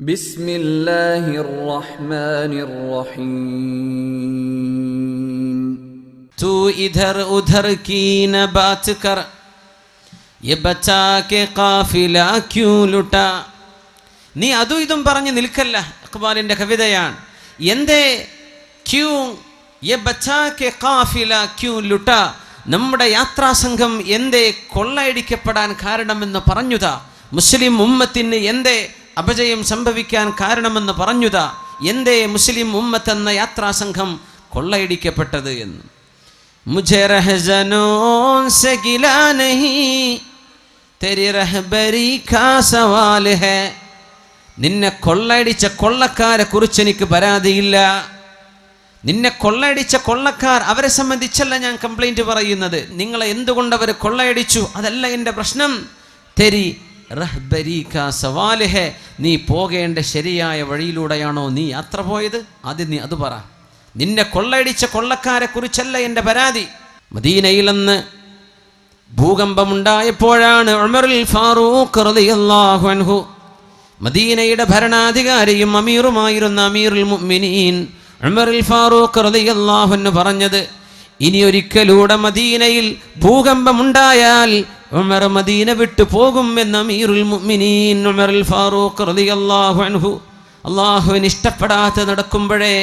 ബിസ്മില്ലാഹിർ റഹ്മാനിർ റഹീം तू इधर उधर की न बात कर ये बचा के काफिला क्यों लुटा? നീ അതും ഇതും പറഞ്ഞ് നിൽക്കല്ല ഇഖ്ബാലിന്റെ കവിതയാണ്. എന്തേ ക്യൂ എ ബച്ചാക്കെ കാഫില ക്യൂ ലുട്ട? നമ്മുടെ യാത്രാസംഘം എന്തേ കൊള്ളയടിക്കപ്പെടാൻ കാരണമെന്ന് പറഞ്ഞുതാ? മുസ്ലിം ഉമ്മത്തിന് എന്തേ അപജയം സംഭവിക്കാൻ കാരണമെന്ന് പറഞ്ഞുതാ എന്റെ മുസ്ലിം ഉമ്മത്തെന്ന യാത്രാസംഘം കൊള്ളയടിക്കപ്പെട്ടത് എന്ന്. മുജെ രഹജനോ നിന്നെ കൊള്ളയടിച്ച കൊള്ളക്കാരെ കുറിച്ച് എനിക്ക് പരാതിയില്ല. നിന്നെ കൊള്ളയടിച്ച കൊള്ളക്കാർ അവരെ സംബന്ധിച്ചല്ല ഞാൻ കംപ്ലൈന്റ് പറയുന്നത്. നിങ്ങളെ എന്തുകൊണ്ട് അവർ കൊള്ളയടിച്ചു? അതല്ല എന്റെ പ്രശ്നം. തെരി റഹ്ബരി കാ നീ പോകേണ്ട ശരിയായ വഴിയിലൂടെയാണോ നീ യാത്ര പോയത്? ആദ്യം നീ അത് പറ. നിന്നെ കൊള്ളയടിച്ച കൊള്ളക്കാരെ കുറിച്ചല്ല എന്റെ പരാതി. മദീനയിൽ അന്ന് ഭൂകമ്പമുണ്ടായപ്പോഴാണ് ഉമറുൽ ഫാറൂഖ് റളിയല്ലാഹു മദീനയുടെ ഭരണാധികാരിയും അമീറുമായിരുന്ന അമീറുൽ മുഅ്മിനീൻ ഉമറുൽ ഫാറൂഖ് റളിയല്ലാഹു അൻഹു പറഞ്ഞത് ഇനി ഒരിക്കലൂടെ മദീനയിൽ ഭൂകമ്പമുണ്ടായാൽ ഉമർ മദീന വിട്ടു പോകും എന്ന് അമീറുൽ മുഅ്മിനീൻ അൽ ഫാറൂഖ് റളിയല്ലാഹു അൻഹു. അള്ളാഹുവിന് ഇഷ്ടപ്പെടാത്ത നടക്കുമ്പോഴേ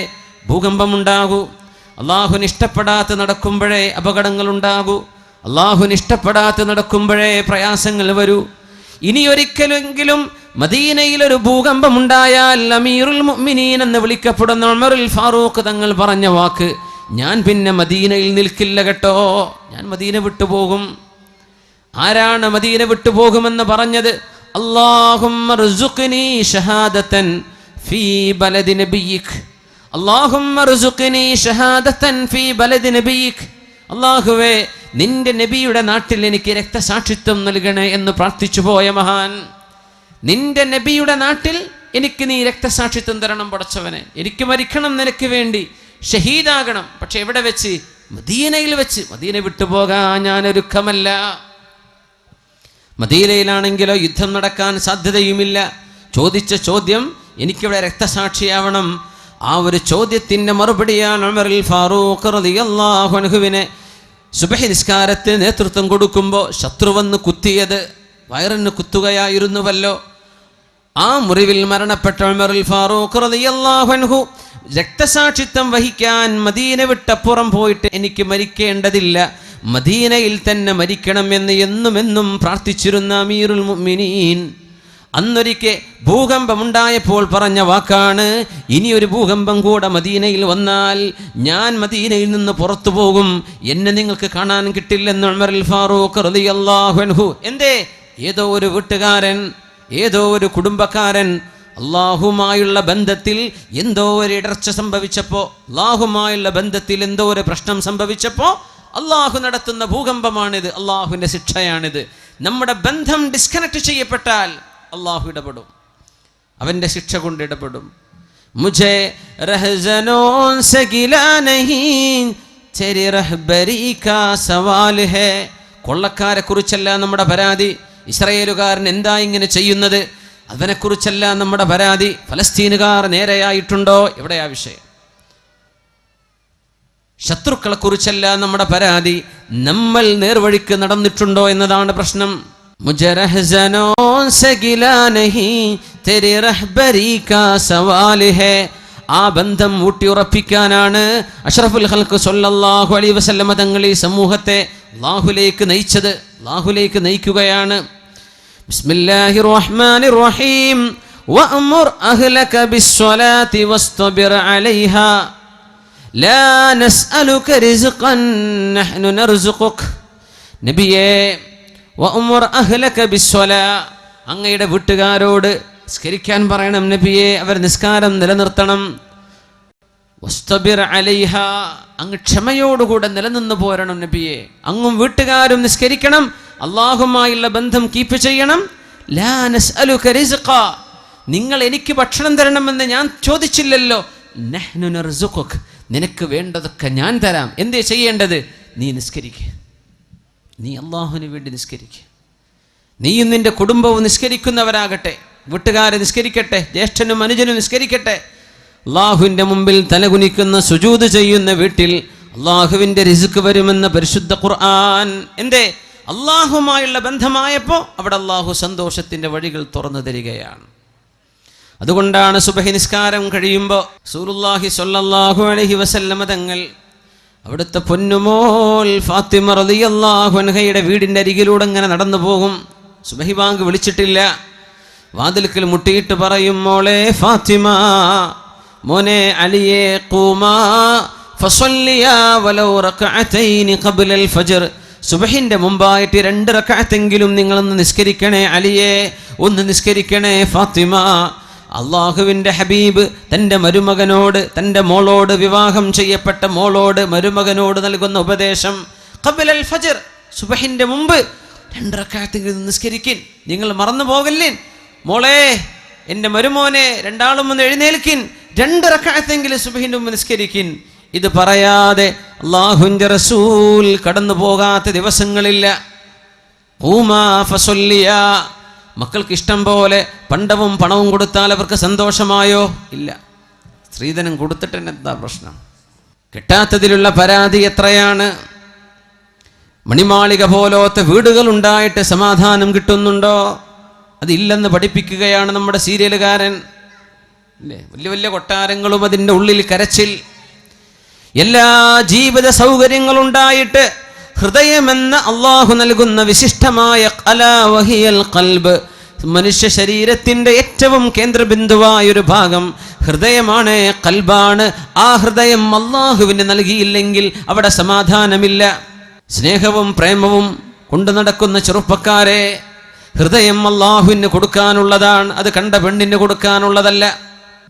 ഭൂകമ്പമുണ്ടാകൂ അള്ളാഹുവിന് ഇഷ്ടപ്പെടാത്ത നടക്കുമ്പോഴേ അപകടങ്ങളുണ്ടാകൂ അള്ളാഹുവിന് ഇഷ്ടപ്പെടാത്ത നടക്കുമ്പോഴേ പ്രയാസങ്ങൾ വരൂ. ഇനി ഒരിക്കലെങ്കിലും മദീനയിൽ ഒരു ഭൂകമ്പമുണ്ടായാൽ അമീറുൽ മുഅ്മിനീൻ എന്ന് വിളിക്കപ്പെടുന്ന ഉമറുൽ ഫാറൂഖ് തങ്ങൾ പറഞ്ഞ വാക്ക് ഞാൻ പിന്നെ മദീനയിൽ നിൽക്കില്ല കേട്ടോ. ഞാൻ മദീന വിട്ടുപോകും ആരാണ് മദീന വിട്ടുപോകുമെന്ന് പറഞ്ഞത്? അള്ളാഹുവേ നിന്റെ നബിയുടെ നാട്ടിൽ എനിക്ക് രക്തസാക്ഷിത്വം നൽകണേ എന്ന് പ്രാർത്ഥിച്ചു പോയ മഹാൻ. നിന്റെ നബിയുടെ നാട്ടിൽ എനിക്ക് നീ രക്തസാക്ഷിത്വം തരണം പടച്ചവനെ. എനിക്ക് മരിക്കണം നിനക്ക് വേണ്ടി. ഷഹീദാകണം. പക്ഷെ എവിടെ വെച്ച്? മദീനയിൽ വെച്ച്. മദീന വിട്ടുപോകാൻ ഞാൻ ഒരുക്കമല്ല മദീനയിലാണെങ്കിലോ യുദ്ധം നടക്കാൻ സാധ്യതയുമില്ല. ചോദിച്ച ചോദ്യം എനിക്കിവിടെ രക്തസാക്ഷിയാവണം. ആ ഒരു ചോദ്യത്തിന്റെ മറുപടിയാണ് അമറിൽ ഫാറൂഖ് റളിയല്ലാഹു അൻഹുവിനെ സുബഹി നിസ്കാരത്തിന് നേതൃത്വം കൊടുക്കുമ്പോൾ ശത്രു വന്ന് കുത്തിയത് വയറിന് കുത്തുകയായിരുന്നുവല്ലോ. ആ മുറിവിൽ മരണപ്പെട്ട ഉമറിൽ ഫാറൂഖ് റളിയല്ലാഹു രക്തസാക്ഷിത്വം വഹിക്കാൻ മദീന വിട്ടപ്പുറം പോയിട്ട് എനിക്ക് മരിക്കേണ്ടതില്ല. മദീനയിൽ തന്നെ മരിക്കണമെന്ന് എന്നും എന്നും പ്രാർത്ഥിച്ചിരുന്ന അമീറുൽ മുഅ്മിനീൻ അന്നൊരിക്കെ ഭൂകമ്പമുണ്ടായപ്പോൾ പറഞ്ഞ വാക്കാണ് ഇനി ഒരു ഭൂകമ്പം കൂടെ മദീനയിൽ വന്നാൽ ഞാൻ മദീനയിൽ നിന്ന് പുറത്തു പോകും. എന്നെ നിങ്ങൾക്ക് കാണാൻ കിട്ടില്ലെന്ന് ഫാറൂഖ് റളിയല്ലാഹു എന്തേ? ഏതോ ഒരു വീട്ടുകാരൻ ഏതോ ഒരു കുടുംബക്കാരൻ അള്ളാഹുമായുള്ള ബന്ധത്തിൽ എന്തോ ഒരു ഇടർച്ച സംഭവിച്ചപ്പോൾ അള്ളാഹുമായുള്ള ബന്ധത്തിൽ എന്തോ ഒരു പ്രശ്നം സംഭവിച്ചപ്പോൾ അള്ളാഹു നടത്തുന്ന ഭൂകമ്പമാണിത് അള്ളാഹുവിന്റെ ശിക്ഷയാണിത്. നമ്മുടെ ബന്ധം ഡിസ്കണക്ട് ചെയ്യപ്പെട്ടാൽ അള്ളാഹു ഇടപെടും. അവന്റെ ശിക്ഷ കൊണ്ട് ഇടപെടും. മുജേ രഹസനോൻ ചെരി കാ ഹേ. കൊള്ളക്കാരെ കുറിച്ചല്ല നമ്മുടെ പരാതി. ഇസ്രയേലുകാരൻ എന്താ ഇങ്ങനെ ചെയ്യുന്നത്? അതിനെക്കുറിച്ചല്ല നമ്മുടെ പരാതി. ഫലസ്തീനുകാർ നേരെയായിട്ടുണ്ടോ? എവിടെയാ വിഷയം? ശത്രുക്കളെക്കുറിച്ചല്ല നമ്മുടെ പരാതി. നമ്മൾ നേർവഴിക്ക് നടന്നിട്ടുണ്ടോ എന്നതാണ് പ്രശ്നം. ആ ബന്ധം ഊട്ടിയുറപ്പിക്കാനാണ് അഷ്റഫുൽ ഹൽക്ക് സൊല്ലാഹു അലി വസല്ലമ തങ്ങൾ ഈ സമൂഹത്തെ ലാഹുലേക്ക് നയിച്ചത്. ലാഹുലേക്ക് നയിക്കുകയാണ്. ബിസ്മില്ലാഹി റഹ്മാനി റഹീം. വഅമുർ അലൈഹാ. നബിയേ അങ്ങയുടെ വീട്ടുകാരോട് സ്കരിക്കാൻ പറയണം നബിയെ അവർ നിസ്കാരം നിലനിർത്തണം. അലൈഹ അങ്ങ് ക്ഷമയോടുകൂടെ നിലനിന്ന് പോരണം നബിയെ. അങ്ങും വീട്ടുകാരും നിസ്കരിക്കണം അള്ളാഹുമായുള്ള ബന്ധം കീപ്പ് ചെയ്യണം. നിങ്ങൾ എനിക്ക് ഭക്ഷണം തരണമെന്ന് ഞാൻ ചോദിച്ചില്ലല്ലോ. നിനക്ക് വേണ്ടതൊക്കെ ഞാൻ തരാം. എന്തേ ചെയ്യേണ്ടത്? നീ നിസ്കരിക്കുക നീ അള്ളാഹുവിന് വേണ്ടി നിസ്കരിക്കുക നീയും നിന്റെ കുടുംബവും നിസ്കരിക്കുന്നവരാകട്ടെ. വീട്ടുകാരെ നിസ്കരിക്കട്ടെ. ജ്യേഷ്ഠനും അനുജനും നിസ്കരിക്കട്ടെ. അള്ളാഹുവിന്റെ മുമ്പിൽ തലകുനിക്കുന്ന സുജൂത് ചെയ്യുന്ന വീട്ടിൽ അള്ളാഹുവിന്റെ റിസുക്ക് വരുമെന്ന പരിശുദ്ധ ഖുർആൻ എന്തേ? അള്ളാഹുമായുള്ള ബന്ധമായപ്പോൾ അവിടെ അള്ളാഹു സന്തോഷത്തിന്റെ വഴികൾ തുറന്നു തരികയാണ്. അതുകൊണ്ടാണ് സുബഹി നിസ്കാരം കഴിയുമ്പോൾ സൂറുല്ലാഹി സൊല്ലാഹു അലഹി വസല്ലമ തങ്ങൾ അവിടുത്തെ പൊന്നുമോൽ ഫാത്തിമ റളിയല്ലാഹു അൻഹയുടെ വീടിന്റെ അരികിലൂടെ ഇങ്ങനെ നടന്നു പോകും. സുബഹി ബാങ്ക് വിളിച്ചിട്ടില്ല. വാതിൽക്കൽ മുട്ടിയിട്ട് പറയും മോളെ ഫാത്തിമ മോനെ അലിയെ കൂമാ സുബഹിന്റെ മുമ്പായിട്ട് രണ്ട് റക്കാത്തെങ്കിലും നിങ്ങളൊന്ന് നിസ്കരിക്കണേ അലിയെ ഒന്ന് നിസ്കരിക്കണേ ഫാത്തിമ. അള്ളാഹുവിന്റെ ഹബീബ് തന്റെ മരുമകനോട് തന്റെ മോളോട് വിവാഹം ചെയ്യപ്പെട്ട മോളോട് മരുമകനോട് നൽകുന്ന ഉപദേശം ഖബലൽ ഫജർ സുബഹിന്റെ മുമ്പ് രണ്ടരക്കാലത്ത് നിസ്കരിക്കിൻ നിങ്ങൾ മറന്നു പോകല്ലേ മോളെ എന്റെ മരുമോനെ രണ്ടാളും ഒന്ന് എഴുന്നേൽക്കിൻ രണ്ടരക്കാലത്തെങ്കിലും സുബഹിന്റെ മുമ്പ് നിസ്കരിക്കിൻ. ഇത് പറയാതെ അള്ളാഹുന്റെ റസൂൽ കടന്നു പോകാത്ത ദിവസങ്ങളില്ല. ഊമാ മക്കൾക്ക് ഇഷ്ടം പോലെ പണ്ടവും പണവും കൊടുത്താൽ അവർക്ക് സന്തോഷമായോ? ഇല്ല. സ്ത്രീധനം കൊടുത്തിട്ട് എന്താ പ്രശ്നം? കിട്ടാത്തതിലുള്ള പരാതി എത്രയാണ്? മണിമാളിക പോലത്തെ വീടുകൾ ഉണ്ടായിട്ട് സമാധാനം കിട്ടുന്നുണ്ടോ? അതില്ലെന്ന് പഠിപ്പിക്കുകയാണ് നമ്മുടെ സീരിയലുകാരൻ. അല്ലേ വലിയ വലിയ കൊട്ടാരങ്ങളും അതിന്റെ ഉള്ളിൽ കരച്ചിൽ. എല്ലാ ജീവിത സൗകര്യങ്ങളുണ്ടായിട്ട് ഹൃദയമെന്ന അള്ളാഹു നൽകുന്ന വിശിഷ്ടമായ അലാവഹിയൽ കൽബ് മനുഷ്യ ശരീരത്തിന്റെ ഏറ്റവും കേന്ദ്രബിന്ദുവായ ഒരു ഭാഗം ഹൃദയമാണ് കൽബാണ് ആ ഹൃദയം അള്ളാഹുവിന് നൽകിയില്ലെങ്കിൽ അവിടെ സമാധാനമില്ല. സ്നേഹവും പ്രേമവും കൊണ്ടു നടക്കുന്ന ചെറുപ്പക്കാരെ ഹൃദയം അള്ളാഹുവിന് കൊടുക്കാനുള്ളതാണ്. അത് കണ്ട പെണ്ണിന് കൊടുക്കാനുള്ളതല്ല.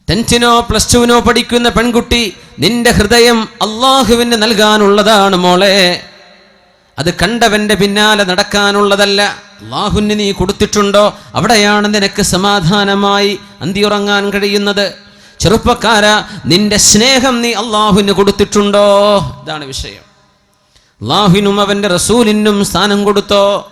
ടെൻത്തിനോ പ്ലസ് ടുവിനോ പഠിക്കുന്ന പെൺകുട്ടി നിന്റെ ഹൃദയം അള്ളാഹുവിന് നൽകാനുള്ളതാണ് മോളെ. അത് കണ്ടവന്റെ പിന്നാലെ നടക്കാനുള്ളതല്ല. അള്ളാഹുന് നീ കൊടുത്തിട്ടുണ്ടോ? അവിടെയാണ് നിനക്ക് സമാധാനമായി അന്തിയുറങ്ങാൻ കഴിയുന്നത്. ചെറുപ്പക്കാര നിന്റെ സ്നേഹം നീ അള്ളാഹുവിന് കൊടുത്തിട്ടുണ്ടോ? ഇതാണ് വിഷയം. അള്ളാഹുവിനും അവന്റെ റസൂലിനും സ്ഥാനം കൊടുത്തോ?